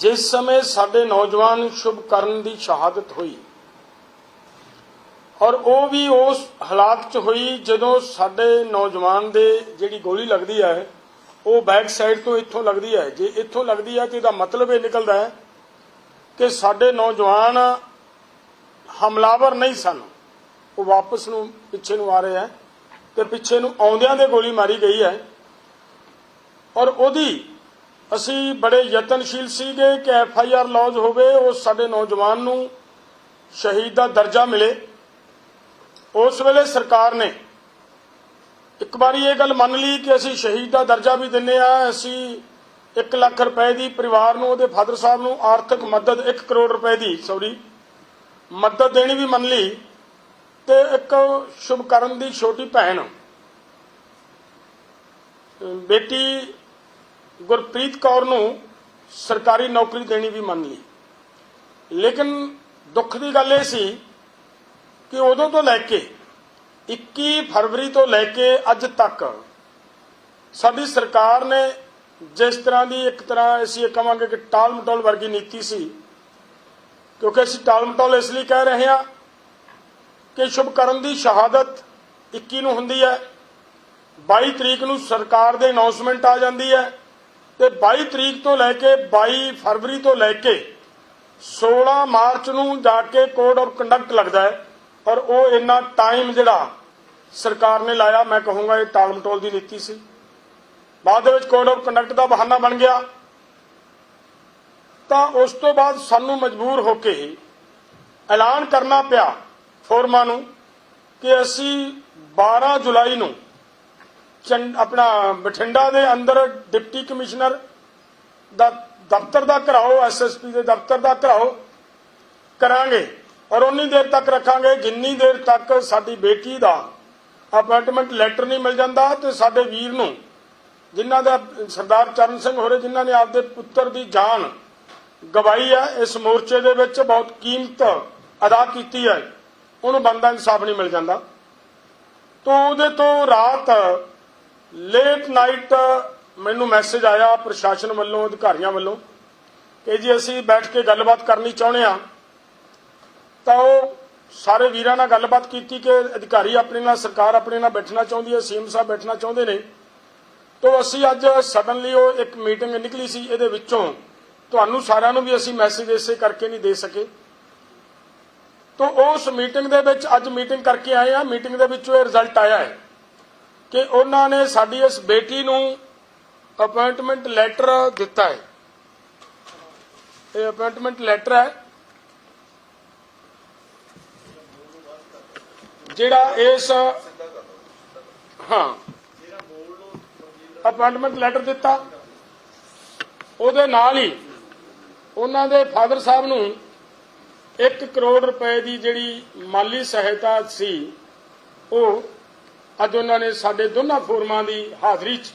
ਜਿਸ ਸਮੇਂ ਸਾਡੇ ਨੌਜਵਾਨ ਸ਼ੁਭ ਕਰਨ ਦੀ ਸ਼ਹਾਦਤ ਹੋਈ ਔਰ ਉਹ ਵੀ ਉਸ ਹਾਲਾਤ 'ਚ ਹੋਈ ਜਦੋਂ ਸਾਡੇ ਨੌਜਵਾਨ ਦੇ ਜਿਹੜੀ ਗੋਲੀ ਲੱਗਦੀ ਹੈ, ਉਹ ਬੈਕ ਸਾਈਡ ਤੋਂ ਇੱਥੋਂ ਲੱਗਦੀ ਹੈ। ਜੇ ਇੱਥੋਂ ਲੱਗਦੀ ਹੈ ਤੇ ਇਹਦਾ ਮਤਲਬ ਇਹ ਨਿਕਲਦਾ ਹੈ ਕਿ ਸਾਡੇ ਨੌਜਵਾਨ ਹਮਲਾਵਰ ਨਹੀਂ ਸਨ। ਉਹ ਵਾਪਸ ਨੂੰ ਪਿੱਛੇ ਨੂੰ ਆ ਰਹੇ ਹੈ ਤੇ ਪਿੱਛੇ ਨੂੰ ਆਉਂਦਿਆਂ ਦੇ ਗੋਲੀ ਮਾਰੀ ਗਈ ਹੈ ਔਰ ਉਹਦੀ ਅਸੀਂ ਬੜੇ ਯਤਨਸ਼ੀਲ ਸੀਗੇ ਕਿ ਐਫ ਆਈ ਆਰ ਲੌਜ ਹੋਵੇ, ਉਹ ਸਾਡੇ ਨੌਜਵਾਨ ਨੂੰ ਸ਼ਹੀਦ ਦਾ ਦਰਜਾ ਮਿਲੇ। ਉਸ ਵੇਲੇ ਸਰਕਾਰ ਨੇ ਇੱਕ ਵਾਰੀ ਇਹ ਗੱਲ ਮੰਨ ਲਈ ਕਿ ਅਸੀਂ ਸ਼ਹੀਦ ਦਾ ਦਰਜਾ ਵੀ ਦਿੰਨੇ ਆ, ਅਸੀਂ 1 ਲੱਖ ਰੁਪਏ ਦੀ ਪਰਿਵਾਰ ਨੂੰ, ਉਹਦੇ ਫਾਦਰ ਸਾਹਿਬ ਨੂੰ ਆਰਥਿਕ ਮਦਦ 1 ਕਰੋੜ ਰੁਪਏ ਦੀ ਸੌਰੀ ਮਦਦ ਦੇਣੀ ਵੀ ਮੰਨ ਲਈ ਤੇ ਇੱਕ ਸ਼ੁਭਕਰਨ ਦੀ ਛੋਟੀ ਭੈਣ, ਬੇਟੀ ਗੁਰਪ੍ਰੀਤ ਕੌਰ ਨੂੰ ਸਰਕਾਰੀ ਨੌਕਰੀ ਦੇਣੀ ਵੀ ਮੰਨ ਲਈ। ਲੇਕਿਨ ਦੁੱਖ ਦੀ ਗੱਲ ਇਹ ਸੀ ਕਿ ਉਦੋਂ ਤੋਂ ਲੈ ਕੇ 21 ਫਰਵਰੀ ਤੋਂ ਲੈ ਕੇ ਅੱਜ ਤੱਕ ਸਾਡੀ ਸਰਕਾਰ ਨੇ ਜਿਸ ਤਰ੍ਹਾਂ ਦੀ ਇੱਕ ਤਰ੍ਹਾਂ ਅਸੀਂ ਇਹ ਕਹਾਂਗੇ ਕਿ ਟਾਲ ਮਟੋਲ ਵਰਗੀ ਨੀਤੀ ਸੀ, ਕਿਉਂਕਿ ਅਸੀਂ ਟਾਲ ਮਟੋਲ ਇਸ ਲਈ ਕਹਿ ਰਹੇ ਹਾਂ ਕਿ ਸ਼ੁਭਕਰਨ ਦੀ ਸ਼ਹਾਦਤ 21 ਨੂੰ ਹੁੰਦੀ ਹੈ 22 ਤਰੀਕ ਨੂੰ ਸਰਕਾਰ ਦੇ ਅਨਾਉਂਸਮੈਂਟ ਆ ਜਾਂਦੀ ਹੈ ਤੇ 22 ਤਰੀਕ ਤੋਂ ਲੈ ਕੇ 22 ਫਰਵਰੀ ਤੋਂ ਲੈ ਕੇ 16 ਮਾਰਚ ਨੂੰ ਜਾ ਕੇ ਕੋਡ ਆਫ ਕੰਡਕਟ ਲੱਗਦਾ ਹੈ। ਔਰ ਉਹ ਇੰਨਾ ਟਾਈਮ ਜਿਹੜਾ ਸਰਕਾਰ ਨੇ ਲਾਇਆ, ਮੈਂ ਕਹੂੰਗਾ ਇਹ ਟਾਲ ਮਟੋਲ ਦੀ ਨੀਤੀ ਸੀ। ਬਾਅਦ ਦੇ ਵਿੱਚ ਕੋਡ ਆਫ ਕੰਡਕਟ ਦਾ ਬਹਾਨਾ ਬਣ ਗਿਆ। ਤਾਂ ਉਸ ਤੋਂ ਬਾਅਦ ਸਾਨੂੰ ਮਜਬੂਰ ਹੋ ਕੇ ਐਲਾਨ ਕਰਨਾ ਪਿਆ ਫੋਰਮਾਂ ਨੂੰ ਕਿ ਅਸੀਂ 12 ਜੁਲਾਈ ਨੂੰ ਆਪਣਾ ਬਠਿੰਡਾ ਦੇ ਅੰਦਰ ਡਿਪਟੀ ਕਮਿਸ਼ਨਰ ਦਾ ਦਫ਼ਤਰ ਦਾ ਘਰਾਓ ਐਸਐਸਪੀ ਦੇ ਦਫ਼ਤਰ ਦਾ ਘਰਾਓ ਕਰਾਂਗੇ। ਔਰ ਉਨੀ ਦੇਰ ਤੱਕ ਰੱਖਾਂਗੇ, ਜਿੰਨੀ ਦੇਰ ਤੱਕ ਸਾਡੀ ਬੇਟੀ ਦਾ ਅਪਾਇੰਟਮੈਂਟ ਲੈਟਰ ਨਹੀਂ ਮਿਲ ਜਾਂਦਾ ਤੇ ਸਾਡੇ ਵੀਰ ਨੂੰ, ਜਿਨ੍ਹਾਂ ਦਾ ਸਰਦਾਰ ਚਰਨ ਸਿੰਘ ਹੋਰੇ, ਜਿਨ੍ਹਾਂ ਨੇ ਆਪਦੇ ਪੁੱਤਰ ਦੀ ਜਾਨ ਗਵਾਈ ਹੈ ਇਸ ਮੋਰਚੇ ਦੇ ਵਿੱਚ ਬਹੁਤ ਕੀਮਤ ਅਦਾ ਕੀਤੀ ਹੈ। ਉਹਨੂੰ ਬੰਦਾ ਇਨਸਾਫ ਨਹੀਂ ਮਿਲ ਜਾਂਦਾ। ਤੋਂ ਉਹਦੇ ਤੋਂ ਰਾਤ ਲੇਟ ਨਾਈਟ ਮੈਨੂੰ ਮੈਸੇਜ ਆਇਆ ਪ੍ਰਸ਼ਾਸਨ ਵੱਲੋਂ, ਅਧਿਕਾਰੀਆਂ ਵੱਲੋਂ ਕਿ ਜੀ ਅਸੀਂ ਬੈਠ ਕੇ ਗੱਲਬਾਤ ਕਰਨੀ ਚਾਹੁੰਦੇ ਆ ਤਾਂ ਉਹ ਸਾਰੇ ਵੀਰਾਂ ਨਾਲ ਗੱਲਬਾਤ ਕੀਤੀ ਕਿ ਅਧਿਕਾਰੀ ਆਪਣੇ ਨਾਲ, ਸਰਕਾਰ ਆਪਣੇ ਨਾਲ ਬੈਠਣਾ ਚਾਹੁੰਦੀ ਹੈ, ਸੀਐਮ ਸਾਹਿਬ ਬੈਠਣਾ ਚਾਹੁੰਦੇ ਨੇ। ਤੋਂ ਅਸੀਂ ਅੱਜ ਸਡਨਲੀ ਉਹ ਇੱਕ ਮੀਟਿੰਗ ਨਿਕਲੀ ਸੀ, ਇਹਦੇ ਵਿੱਚੋਂ। ਤੁਹਾਨੂੰ ਸਾਰਿਆਂ ਨੂੰ ਵੀ ਅਸੀਂ ਮੈਸੇਜ ਇਸੇ ਕਰਕੇ ਨਹੀਂ ਦੇ ਸਕੇ। ਤੋਂ ਉਸ ਮੀਟਿੰਗ ਦੇ ਵਿੱਚ ਅੱਜ ਮੀਟਿੰਗ ਕਰਕੇ ਆਏ ਆ ਮੀਟਿੰਗ ਦੇ ਵਿੱਚੋਂ ਇਹ ਰਿਜ਼ਲਟ ਆਇਆ ਹੈ। ਕਿ ਉਹਨਾਂ ਨੇ ਸਾਡੀ ਇਸ ਬੇਟੀ ਨੂੰ ਅਪਾਇੰਟਮੈਂਟ ਲੈਟਰ ਦਿੱਤਾ ਹੈ। ਇਹ ਅਪਾਇੰਟਮੈਂਟ ਲੈਟਰ ਹੈ। ਜਿਹੜਾ ਇਸ ਹਾਂ। ਅਪਾਇੰਟਮੈਂਟ ਲੈਟਰ ਦਿੱਤਾ। ਉਹਦੇ ਨਾਲ ਹੀ ਉਹਨਾਂ ਦੇ ਫਾਦਰ ਸਾਹਿਬ ਨੂੰ 1 ਕਰੋੜ ਰੁਪਏ ਦੀ ਜਿਹੜੀ ਮਾਲੀ ਸਹਾਇਤਾ ਸੀ, ਉਹ ਅੱਜ ਉਹਨਾਂ ਨੇ ਸਾਡੇ ਦੋਨਾਂ ਫੋਰਮਾਂ ਦੀ ਹਾਜ਼ਰੀ 'ਚ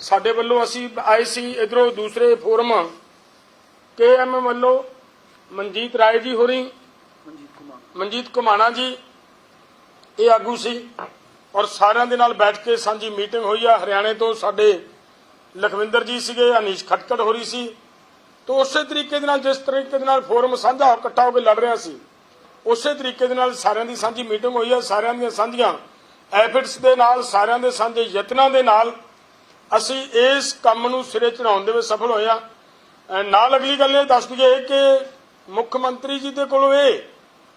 ਸਾਡੇ ਵੱਲੋਂ ਅਸੀਂ ਆਏ ਸੀ ਇਧਰੋਂ ਦੂਸਰੇ ਫੋਰਮ ਕੇਐਮ ਵੱਲੋਂ ਮਨਜੀਤ ਰਾਏ ਜੀ ਹੋਰੀ ਮਨਜੀਤ ਕੁਮਾਣਾ ਜੀ ਇਹ ਆਗੂ ਸੀ ਔਰ ਸਾਰਿਆਂ ਦੇ ਨਾਲ ਬੈਠ ਕੇ ਸਾਂਝੀ ਮੀਟਿੰਗ ਹੋਈ ਆ। ਹਰਿਆਣੇ ਤੋਂ ਸਾਡੇ ਲਖਵਿੰਦਰ ਜੀ ਸੀਗੇ ਅਨੀਸ਼ ਖਟਕੜ ਹੋਰੀ ਸੀ। ਤੋਂ ਉਸੇ ਤਰੀਕੇ ਦੇ ਨਾਲ ਜਿਸ ਤਰੀਕੇ ਦੇ ਨਾਲ ਫੋਰਮ ਸਾਂਝਾ ਇਕੱਠਾ ਹੋ ਕੇ ਲੜ ਰਿਹਾ ਸੀ ਉਸੇ ਤਰੀਕੇ ਦੇ ਨਾਲ ਸਾਰਿਆਂ ਦੀ ਸਾਂਝੀ ਮੀਟਿੰਗ ਹੋਈ ਆ। ਸਾਰਿਆਂ ਦੀਆਂ ਸਾਂਝੀਆਂ ਐਫਰਟਸ ਦੇ ਨਾਲ, ਸਾਰਿਆਂ ਦੇ ਸਾਂਝੇ ਯਤਨਾਂ ਦੇ ਨਾਲ ਅਸੀਂ ਇਸ ਕੰਮ ਨੂੰ ਸਿਰੇ ਚੜਾਉਣ ਦੇ ਵਿੱਚ ਸਫਲ ਹੋਏ ਆ ਨਾਲ ਅਗਲੀ ਗੱਲ ਇਹ ਦੱਸ ਦਈਏ ਕਿ ਮੁੱਖ ਮੰਤਰੀ ਜੀ ਦੇ ਕੋਲੋਂ ਇਹ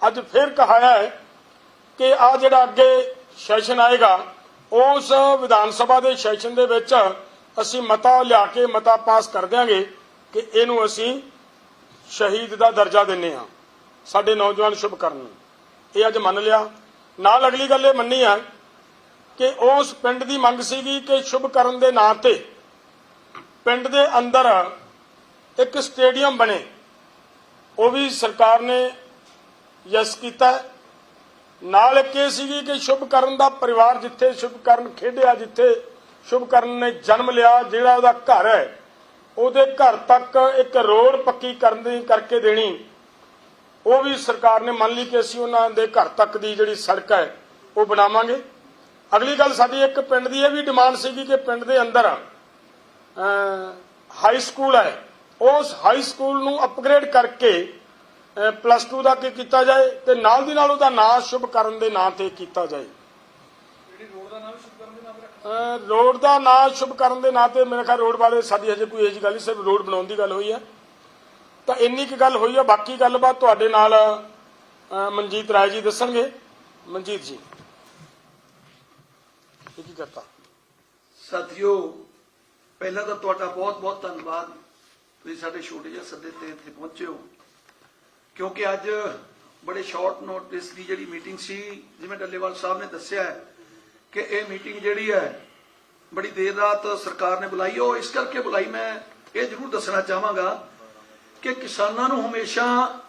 ਅੱਜ ਫਿਰ ਕਹਾਇਆ ਹੈ ਕਿ ਆ ਜਿਹੜਾ ਅੱਗੇ ਸੈਸ਼ਨ ਆਏਗਾ, ਉਸ ਵਿਧਾਨ ਸਭਾ ਦੇ ਸੈਸ਼ਨ ਦੇ ਵਿੱਚ ਅਸੀਂ ਮਤਾ ਲਿਆ ਕੇ ਮਤਾ ਪਾਸ ਕਰ ਦਿਆਂਗੇ ਕਿ ਇਹਨੂੰ ਅਸੀਂ ਸ਼ਹੀਦ ਦਾ ਦਰਜਾ ਦਿੰਨੇ ਆ ਸਾਡੇ ਨੌਜਵਾਨ ਸ਼ੁਭਕਰਨ ਨੂੰ ਇਹ ਅੱਜ ਮੰਨ ਲਿਆ। ਨਾਲ ਅਗਲੀ ਗੱਲ ਇਹ ਮੰਨੀ ਆ ਕਿ ਉਸ ਪਿੰਡ ਦੀ ਮੰਗ ਸੀਗੀ ਕਿ ਸ਼ੁਭ ਕਰਨ ਦੇ ਨਾਂ ਤੇ ਪਿੰਡ ਦੇ ਅੰਦਰ ਇੱਕ ਸਟੇਡੀਅਮ ਬਣੇ। ਉਹ ਵੀ ਸਰਕਾਰ ਨੇ ਯਸ ਕੀਤਾ। ਨਾਲ ਇੱਕ ਇਹ ਸੀਗੀ ਕਿ ਸ਼ੁਭ ਕਰਨ ਦਾ ਪਰਿਵਾਰ ਜਿੱਥੇ ਸ਼ੁਭਕਰਨ ਖੇਡਿਆ, ਜਿੱਥੇ ਸ਼ੁਭਕਰਨ ਨੇ ਜਨਮ ਲਿਆ, ਜਿਹੜਾ ਉਹਦਾ ਘਰ ਹੈ, ਉਹਦੇ ਘਰ ਤੱਕ ਇੱਕ ਰੋਡ ਪੱਕੀ ਕਰਨ ਦੀ ਕਰਕੇ ਦੇਣੀ। ਉਹ ਵੀ ਸਰਕਾਰ ਨੇ ਮੰਨ ਲਈ ਕਿ ਅਸੀਂ ਉਹਨਾਂ ਦੇ ਘਰ ਤੱਕ ਦੀ ਜਿਹੜੀ ਸੜਕ ਹੈ, ਉਹ ਬਣਾਵਾਂਗੇ। ਅਗਲੀ ਗੱਲ ਸਾਡੀ ਇੱਕ ਪਿੰਡ ਦੀ ਇਹ ਵੀ ਡਿਮਾਂਡ ਸੀਗੀ ਕਿ ਪਿੰਡ ਦੇ ਅੰਦਰ ਹਾਈ ਸਕੂਲ ਹੈ। ਉਸ ਹਾਈ ਸਕੂਲ ਨੂੰ ਅਪਗ੍ਰੇਡ ਕਰਕੇ ਪਲੱਸ 2 ਦਾ ਕੀ ਕੀਤਾ ਜਾਏ ਤੇ ਨਾਲ ਦੀ ਨਾਲ ਉਹਦਾ ਨਾਂ ਸ਼ੁਭ ਕਰਨ ਦੇ ਨਾਂ ਤੇ ਕੀਤਾ ਜਾਏ। ਰੋਡ ਦਾ ਨਾਂ ਸ਼ੁਭ ਕਰਨ ਦੇ ਨਾਂ ਤੇ ਮੇਰੇ ਖਿਆਲ ਰੋਡ ਬਾਰੇ ਸਾਡੀ ਹਜੇ ਕੋਈ ਇਹ ਜਿਹੀ ਗੱਲ ਨਹੀਂ ਸਿਰਫ ਰੋਡ ਬਣਾਉਣ ਦੀ ਗੱਲ ਹੋਈ ਹੈ। ਤਾਂ ਇੰਨੀ ਕੁ ਗੱਲ ਹੋਈ ਹੈ ਬਾਕੀ ਗੱਲਬਾਤ ਤੁਹਾਡੇ ਨਾਲ ਮਨਜੀਤ ਰਾਏ ਜੀ ਦੱਸਣਗੇ। ਮਨਜੀਤ ਜੀ। ਇਹ ਸਾਥੀਓ, ਪਹਿਲਾਂ ਤਾਂ ਤੁਹਾਡਾ ਬਹੁਤ ਬਹੁਤ ਧੰਨਵਾਦ। ਤੁਸੀਂ ਸਾਡੇ ਛੋਟੇ ਜਿਹੇ ਸੱਦੇ ਤੇ ਇੱਥੇ ਪਹੁੰਚੇ ਹੋ। ਕਿਉਂਕਿ ਅੱਜ ਬੜੇ ਸ਼ਾਰਟ ਨੋਟਿਸ ਦੀ ਜਿਹੜੀ ਮੀਟਿੰਗ ਸੀ, ਜਿਵੇਂ ਡੱਲੇਵਾਲ ਸਾਹਿਬ ਨੇ ਦੱਸਿਆ ਹੈ ਕਿ ਇਹ ਮੀਟਿੰਗ ਜਿਹੜੀ ਹੈ, ਬੜੀ ਦੇਰ ਰਾਤ ਸਰਕਾਰ ਨੇ ਬੁਲਾਈ ਉਹ ਇਸ ਕਰਕੇ ਬੁਲਾਈ ਮੈਂ ਇਹ ਜ਼ਰੂਰ ਦੱਸਣਾ ਚਾਹਾਂਗਾ ਕਿ ਕਿਸਾਨਾਂ ਨੂੰ ਹਮੇਸ਼ਾ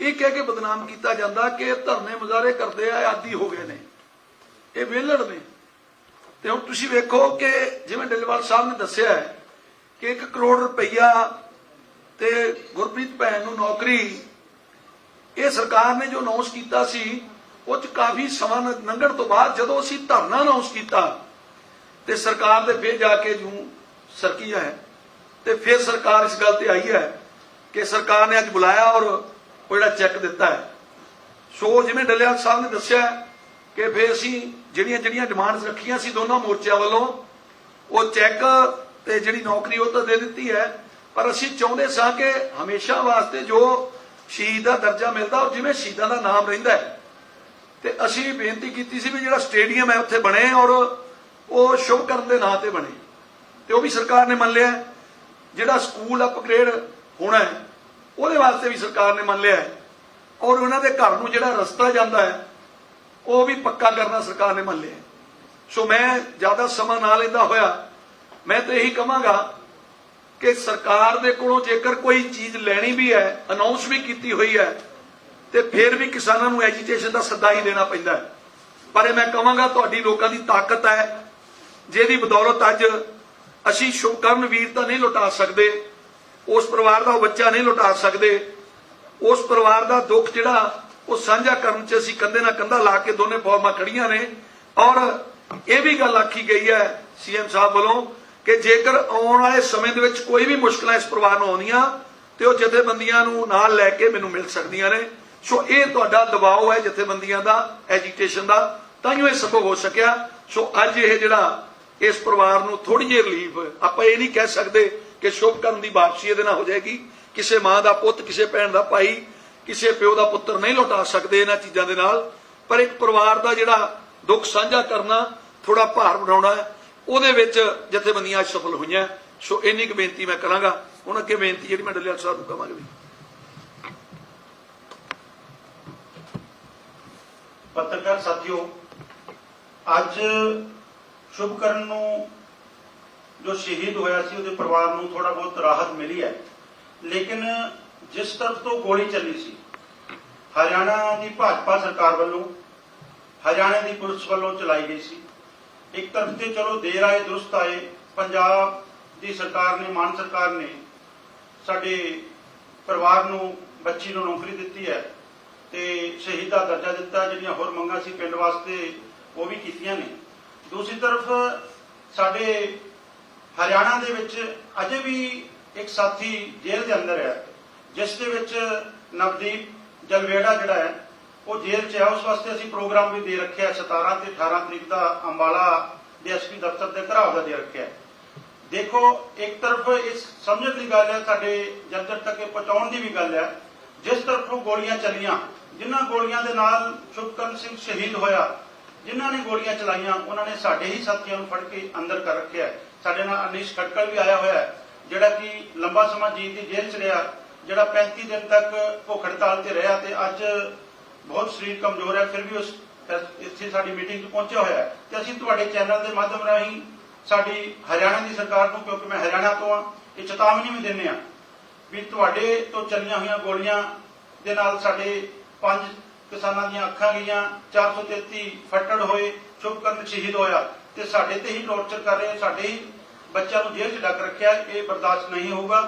ਇਹ ਕਹਿ ਕੇ ਬਦਨਾਮ ਕੀਤਾ ਜਾਂਦਾ ਕਿ ਧਰਨੇ ਮੁਜ਼ਾਹਰੇ ਕਰਦੇ ਆ ਆਦੀ ਹੋ ਗਏ ਨੇ। ਇਹ ਵਿਹਲੜ ਨੇ। ਤੇ ਹੁਣ ਤੁਸੀਂ ਵੇਖੋ ਕਿ ਜਿਵੇਂ ਡੱਲੇਵਾਲ ਸਾਹਿਬ ਨੇ ਦੱਸਿਆ ਹੈ ਕਿ 1 ਕਰੋੜ ਰੁਪਈਆ ਤੇ ਗੁਰਪ੍ਰੀਤ ਭੈਣ ਨੂੰ ਨੌਕਰੀ, ਇਹ ਸਰਕਾਰ ਨੇ ਜੋ ਅਨਾਉਂਸ ਕੀਤਾ ਸੀ, ਉਹ ਚ ਕਾਫੀ ਸਮਾਂ ਲੰਘਣ ਤੋਂ ਬਾਅਦ ਜਦੋਂ ਅਸੀਂ ਧਰਨਾ ਅਨਾਉਂਸ ਕੀਤਾ, ਤੇ ਸਰਕਾਰ ਦੇ ਫਿਰ ਜਾ ਕੇ ਜੂ ਸਰਕੀ ਹੈ, ਤੇ ਫਿਰ ਸਰਕਾਰ ਇਸ ਗੱਲ ਤੇ ਆਈ ਹੈ ਕਿ ਸਰਕਾਰ ਨੇ ਅੱਜ ਬੁਲਾਇਆ ਔਰ ਉਹ ਜਿਹੜਾ ਚੈੱਕ ਦਿੱਤਾ ਹੈ। ਸੋ ਜਿਵੇਂ ਡੱਲੇਵਾਲ ਸਾਹਿਬ ਨੇ ਦੱਸਿਆ ਕਿ ਫਿਰ ਅਸੀਂ ਜਿਹੜੀਆਂ ਜਿਹੜੀਆਂ ਡਿਮਾਂਡਸ ਰੱਖੀਆਂ ਸੀ ਦੋਨਾਂ ਮੋਰਚਿਆਂ ਵੱਲੋਂ, ਉਹ ਚੈੱਕ ਤੇ ਜਿਹੜੀ ਨੌਕਰੀ ਉਹ ਤਾਂ ਦੇ ਦਿੱਤੀ ਹੈ। ਪਰ ਅਸੀਂ ਚਾਹੁੰਦੇ ਸਾਂ ਕਿ ਹਮੇਸ਼ਾ ਵਾਸਤੇ ਜੋ ਸ਼ਹੀਦ ਦਾ ਦਰਜਾ ਮਿਲਦਾ ਔਰ ਜਿਵੇਂ ਸ਼ਹੀਦਾਂ ਦਾ ਨਾਮ ਰਹਿੰਦਾ ਹੈ। ਤੇ ਅਸੀਂ ਬੇਨਤੀ ਕੀਤੀ ਸੀ ਵੀ ਜਿਹੜਾ ਸਟੇਡੀਅਮ ਹੈ, ਉੱਥੇ ਬਣੇ ਔਰ ਉਹ ਸ਼ੁਭ ਕਰਨ ਦੇ ਨਾਂ ਤੇ ਬਣੇ। ਤੇ ਉਹ ਵੀ ਸਰਕਾਰ ਨੇ ਮੰਨ ਲਿਆ ਜਿਹੜਾ ਸਕੂਲ ਅਪਗ੍ਰੇਡ ਹੋਣਾ ਹੈ, ਉਹਦੇ ਵਾਸਤੇ ਵੀ ਸਰਕਾਰ ਨੇ ਮੰਨ ਲਿਆ ਔਰ ਉਹਨਾਂ ਦੇ ਘਰ ਨੂੰ ਜਿਹੜਾ ਰਸਤਾ ਜਾਂਦਾ ਹੈ ਉਹ ਵੀ ਪੱਕਾ ਕਰਨਾ ਸਰਕਾਰ ਨੇ ਮੰਨ ਲਿਆ ਸੋ ਮੈਂ ਜ਼ਿਆਦਾ ਸਮਾਂ ਨਾ ਲੈਂਦਾ ਹੋਇਆ, ਮੈਂ ਤਾਂ ਇਹੀ ਕਹਾਂਗਾ ਕਿ ਸਰਕਾਰ ਦੇ ਕੋਲੋਂ ਜੇਕਰ ਕੋਈ ਚੀਜ਼ ਲੈਣੀ ਵੀ ਹੈ ਅਨਾਉਂਸ ਵੀ ਕੀਤੀ ਹੋਈ ਹੈ, ਤੇ ਫਿਰ ਵੀ ਕਿਸਾਨਾਂ ਨੂੰ ਐਜੀਟੇਸ਼ਨ ਦਾ ਸੱਦਾ ਹੀ ਦੇਣਾ ਪੈਂਦਾ ਹੈ। ਪਰ ਇਹ ਮੈਂ ਕਹਾਂਗਾ ਤੁਹਾਡੀ ਲੋਕਾਂ ਦੀ ਤਾਕਤ ਹੈ, ਜਿਹਦੀ ਬਦੌਲਤ ਅੱਜ ਅਸੀਂ ਸ਼ੁਭਕਰਨ ਵੀਰ ਤਾਂ ਨਹੀਂ ਲੁਟਾ ਸਕਦੇ, ਉਸ ਪਰਿਵਾਰ ਦਾ ਬੱਚਾ ਨਹੀਂ ਲੁਟਾ ਸਕਦੇ, ਉਸ ਪਰਿਵਾਰ ਦਾ ਦੁੱਖ ਜਿਹੜਾ ਉਹ ਸਾਂਝਾ ਕਰਨ 'ਚ ਅਸੀਂ ਕੰਧੇ ਨਾਲ ਕੰਧਾ ਲਾ ਕੇ ਦੋਨੇ ਫੋਰਮਾਂ ਖੜੀਆਂ ਨੇ। ਔਰ ਇਹ ਵੀ ਗੱਲ ਆਖੀ ਗਈ ਹੈ ਸੀਐਮ ਸਾਹਿਬ ਵੱਲੋਂ ਕਿ ਜੇਕਰ ਆਉਣ ਵਾਲੇ ਸਮੇਂ ਦੇ ਵਿੱਚ ਕੋਈ ਵੀ ਮੁਸ਼ਕਲਾਂ ਇਸ ਪਰਿਵਾਰ ਨੂੰ ਆਉਂਦੀਆਂ ਤੇ ਉਹ ਜਥੇਬੰਦੀਆਂ ਨੂੰ ਨਾਲ ਲੈ ਕੇ ਮੈਨੂੰ ਮਿਲ ਸਕਦੀਆਂ ਨੇ। ਸੋ ਇਹ ਤੁਹਾਡਾ ਦਬਾਅ ਹੈ ਜਥੇਬੰਦੀਆਂ ਦਾ ਐਜੀਟੇਸ਼ਨ ਦਾ। ਤਾਂ ਹੀ ਇਹ ਸਫਲ ਹੋ ਸਕਿਆ। ਸੋ ਅੱਜ ਇਹ ਜਿਹੜਾ ਇਸ ਪਰਿਵਾਰ ਨੂੰ ਥੋੜੀ ਜਿਹੀ ਰਿਲੀਫ ਆਪਾਂ ਇਹ ਨਹੀਂ ਕਹਿ ਸਕਦੇ ਕਿ ਸ਼ੁਭ ਕਰਨ ਦੀ ਵਾਪਸੀ ਇਹਦੇ ਨਾਲ ਹੋ ਜਾਏਗੀ। ਕਿਸੇ ਮਾਂ ਦਾ ਪੁੱਤ, ਕਿਸੇ ਭੈਣ ਦਾ ਭਾਈ ਕਿਸੇ ਪਿਓ ਦਾ ਪੁੱਤਰ ਨਹੀਂ ਲੁਟਾ ਸਕਦੇ ਇਹਨਾਂ ਚੀਜ਼ਾਂ ਦੇ ਨਾਲ, ਪਰ ਇੱਕ ਪਰਿਵਾਰ ਦਾ ਜਿਹੜਾ ਦੁੱਖ ਸਾਂਝਾ ਕਰਨਾ ਥੋੜਾ ਭਾਰ ਬਣਾਉਣਾ ਉਹਦੇ ਵਿੱਚ ਜਥੇਬੰਦੀਆਂ ਸਫਲ ਹੋਈਆਂ। ਸੋ ਇੰਨੀ ਕੁ ਬੇਨਤੀ ਮੈਂ ਕਰਾਂਗਾ। ਹੁਣ ਅੱਗੇ ਬੇਨਤੀ ਜਿਹੜੀ ਮੈਂ ਡੱਲੇਵਾਲ ਸਾਹਿਬ ਨੂੰ ਕਵਾਂਗਾ ਵੀ। ਪੱਤਰਕਾਰ ਸਾਥੀਓ, ਅੱਜ ਸ਼ੁਭਕਰਨ ਨੂੰ ਜੋ ਸ਼ਹੀਦ ਹੋਇਆ ਸੀ, ਉਹਦੇ ਪਰਿਵਾਰ ਨੂੰ ਥੋੜਾ ਬਹੁਤ ਰਾਹਤ ਮਿਲੀ ਹੈ। ਲੇਕਿਨ ਜਿਸ ਤਰਫ ਤੋਂ ਗੋਲੀ ਚੱਲੀ ਸੀ, ਹਰਿਆਣਾ ਦੀ ਭਾਜਪਾ ਸਰਕਾਰ ਵੱਲੋਂ, ਹਰਿਆਣਾ ਦੀ ਪੁਲਿਸ ਵੱਲੋਂ ਚਲਾਈ ਗਈ ਸੀ। ਇੱਕ ਤਰਫ ਤੇ ਚਲੋ ਦੇਰ ਆਏ, ਦਰੁਸਤ ਆਏ, ਪੰਜਾਬ ਦੀ ਸਰਕਾਰ ਨੇ, ਮਾਨ ਸਰਕਾਰ ਨੇ ਸਾਡੇ ਪਰਿਵਾਰ ਨੂੰ, ਬੱਚੀ ਨੂੰ ਨੌਕਰੀ ਦਿੱਤੀ ਹੈ ਤੇ ਸ਼ਹੀਦ ਦਾ ਦਰਜਾ ਦਿੱਤਾ, ਜਿਹੜੀਆਂ ਹੋਰ ਮੰਗਾਂ ਸੀ ਪਿੰਡ ਵਾਸਤੇ ਉਹ ਵੀ ਕੀਤੀਆਂ ਨੇ। ਦੂਸਰੀ ਤਰਫ ਸਾਡੇ ਹਰਿਆਣਾ ਦੇ ਵਿੱਚ ਅਜੇ ਵੀ ਇੱਕ ਸਾਥੀ ਜੇਲ੍ਹ ਦੇ ਅੰਦਰ ਹੈ। ਜਿਸ ਦੇ ਵਿੱਚ ਨਵਦੀਪ ਜਲਵੇੜਾ ਜਿਹੜਾ ਹੈ, ਉਹ ਜੇਲ੍ਹ 'ਚ ਹੈ। ਉਸ ਵਾਸਤੇ ਅਸੀਂ ਪ੍ਰੋਗਰਾਮ ਵੀ ਦੇ ਰੱਖਿਆ 17 ਤੇ 18 ਤਰੀਕ ਦਾ ਅੰਬਾਲਾ ਦੇ ਡੀਐਸਪੀ ਦਫ਼ਤਰ ਦੇ ਘਰਾव ਦਾ ਦੇ ਰੱਖਿਆ ਦੇਖੋ, ਇੱਕ ਤਰਫ ਇਸ ਸਮਝਣ ਦੀ ਗੱਲ ਹੈ, ਸਾਡੇ ਜਨਤਕ ਤੱਕ ਪਹੁੰਚਾਉਣ ਦੀ ਵੀ ਗੱਲ ਹੈ। ਜਿਸ ਤਰਫੋਂ ਗੋਲੀਆਂ ਚੱਲੀਆਂ, ਜਿਨ੍ਹਾਂ ਗੋਲੀਆਂ ਦੇ ਨਾਲ ਸ਼ੁਭਕਰਨ ਸਿੰਘ ਸ਼ਹੀਦ ਹੋਇਆ, ਜਿਨ੍ਹਾਂ ਨੇ ਗੋਲੀਆਂ ਚਲਾਈਆਂ, ਉਹਨਾਂ ਨੇ ਸਾਡੇ ਹੀ ਸਾਥੀਆਂ ਨੂੰ ਫੜ ਕੇ ਅੰਦਰ ਕਰ ਰੱਖਿਆ ਸਾਡੇ ਨਾਲ ਅਨੀਸ਼ ਖਟਕਲ ਵੀ ਆਇਆ ਹੋਇਆ ਜਿਹੜਾ ਕਿ ਲੰਬਾ ਸਮਾਂ ਜੀਤ ਦੀ ਜੇਲ੍ਹ ਚ ਰਿਹਾ। ਜਿਹੜਾ 35 ਦਿਨ ਤੱਕ ਭੁੱਖ ਹੜਤਾਲ ਤੇ ਰਿਹਾ ਤੇ ਅੱਜ ਬਹੁਤ ਸਰੀਰ ਕਮਜ਼ੋਰ ਹੈ, ਫਿਰ ਵੀ ਉਸ ਇੱਥੇ ਸਾਡੀ ਮੀਟਿੰਗ 'ਚ ਪਹੁੰਚਿਆ ਹੋਇਆ ਤੇ ਅਸੀਂ ਤੁਹਾਡੇ ਚੈਨਲ ਦੇ ਮਾਧਿਅਮ ਰਾਹੀਂ ਸਾਡੀ ਹਰਿਆਣਾ ਦੀ ਸਰਕਾਰ ਨੂੰ ਕਿਉਂਕਿ ਮੈਂ ਹਰਿਆਣਾ ਤੋਂ ਆ ਇਹ ਚੇਤਾਵਨੀ ਵੀ ਦਿੰਦੇ ਆ ਵੀ ਤੁਹਾਡੇ ਤੋਂ ਚੱਲੀਆਂ ਹੋਈਆਂ ਗੋਲੀਆਂ ਦੇ ਨਾਲ ਸਾਡੇ ਪੰਜ ਕਿਸਾਨਾਂ ਦੀਆਂ ਅੱਖਾਂ ਗਈਆਂ 433 ਫੱਟੜ ਹੋਏ ਸ਼ੁਭਕਰਨ ਸ਼ਹੀਦ ਹੋਇਆ। ਤੇ ਸਾਡੇ ਤੇ ਹੀ ਟੌਰਚਰ ਕਰ ਰਹੇ, ਸਾਡੇ ਹੀ ਬੱਚਿਆਂ ਨੂੰ ਜੇਲ੍ਹ 'ਚ ਡੱਕ ਰੱਖਿਆ, ਇਹ ਬਰਦਾਸ਼ਤ ਨਹੀਂ ਹੋਊਗਾ।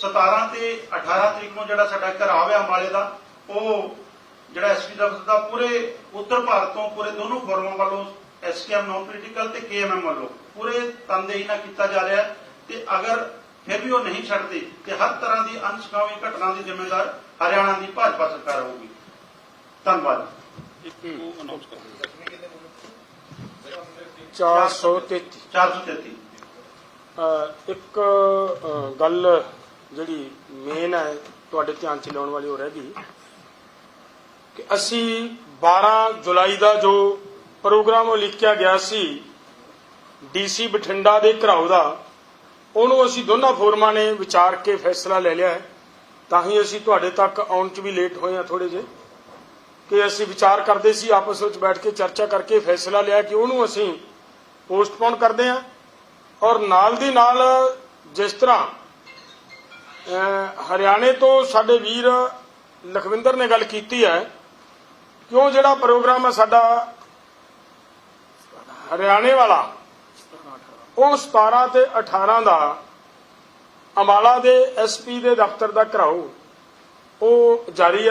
17 ਤੇ 18 ਤਰੀਕ ਨੂੰ ਜਿਹੜਾ ਸਾਡਾ ਘਰਾਵ ਹੈ ਅੰਬਾਲੇ ਦਾ ਉਹ ਜਿਹੜਾ ਐਸਪੀ ਦਫ਼ਤਰ ਦਾ ਪੂਰੇ ਉੱਤਰ ਭਾਰਤ ਤੋਂ ਪੂਰੇ ਦੋਨੋਂ ਫੋਰਮਾਂ ਵੱਲੋਂ ਐਸਕੇਐਮ ਨਾਨ ਪੋਲੀਟੀਕਲ ਤੇ ਕੇਐਮਐਮ ਵੱਲੋਂ ਪੂਰੇ ਤਨਦੇਹੀ ਨਾਲ ਕੀਤਾ ਜਾ ਰਿਹਾ ਤੇ ਅਗਰ ਫਿਰ ਵੀ ਉਹ ਨਹੀਂ ਛੱਡਦੇ ਤੇ ਹਰ ਤਰ੍ਹਾਂ ਦੀ ਅਨਸਕਾਮੀ ਘਟਨਾ ਦੀ ਜ਼ਿੰਮੇਦਾਰ ਹਰਿਆਣਾ ਦੀ ਭਾਜਪਾ ਸਰਕਾਰ ਹੋਊਗੀ। ਧੰਨਵਾਦ। 433 433 ਅਹ ਇੱਕ ਗੱਲ ਜਿਹੜੀ ਮੇਨ ਹੈ, ਤੁਹਾਡੇ ਧਿਆਨ ਚ ਲਿਆਉਣ ਵਾਲੀ ਹੋ ਰਹਿ ਗਈ ਕਿ ਅਸੀਂ 12 ਜੁਲਾਈ ਦਾ ਜੋ ਪ੍ਰੋਗਰਾਮ ਉਹ ਲਿਖਿਆ ਗਿਆ ਸੀ, ਡੀਸੀ ਬਠਿੰਡਾ ਦੇ ਘਰਾਓ ਦਾ, ਉਹਨੂੰ ਅਸੀਂ ਦੋਨਾਂ ਫੋਰਮਾਂ ਨੇ ਵਿਚਾਰ ਕੇ ਫੈਸਲਾ ਲੈ ਲਿਆ ਹੈ। ਤਾਂ ਹੀ ਅਸੀਂ ਤੁਹਾਡੇ ਤੱਕ ਆਉਣ ਚ ਵੀ ਲੇਟ ਹੋਏ ਹਾਂ ਥੋੜੇ ਜਿਹੇ ਕਿ ਅਸੀਂ ਵਿਚਾਰ ਕਰਦੇ ਸੀ, ਆਪਸ ਵਿੱਚ ਬੈਠ ਕੇ ਚਰਚਾ ਕਰਕੇ ਫੈਸਲਾ ਲਿਆ ਕਿ ਉਹਨੂੰ ਅਸੀਂ ਪੋਸਟਪੋਨ ਕਰਦੇ ਹਾਂ ਔਰ ਨਾਲ ਦੀ ਨਾਲ ਜਿਸ ਤਰ੍ਹਾਂ ਹਰਿਆਣੇ ਤੋਂ ਸਾਡੇ ਵੀਰ ਲਖਵਿੰਦਰ ਨੇ ਗੱਲ ਕੀਤੀ ਹੈ। ਕਿ ਉਹ ਜਿਹੜਾ ਪ੍ਰੋਗਰਾਮ ਹੈ ਸਾਡਾ ਹਰਿਆਣੇ ਵਾਲਾ, ਉਹ 17 ਤੇ 18 ਦਾ ਅੰਬਾਲਾ ਦੇ ਐਸਪੀ ਦੇ ਦਫ਼ਤਰ ਦਾ ਘਰਾਓ ਉਹ ਜਾਰੀ ਹੈ।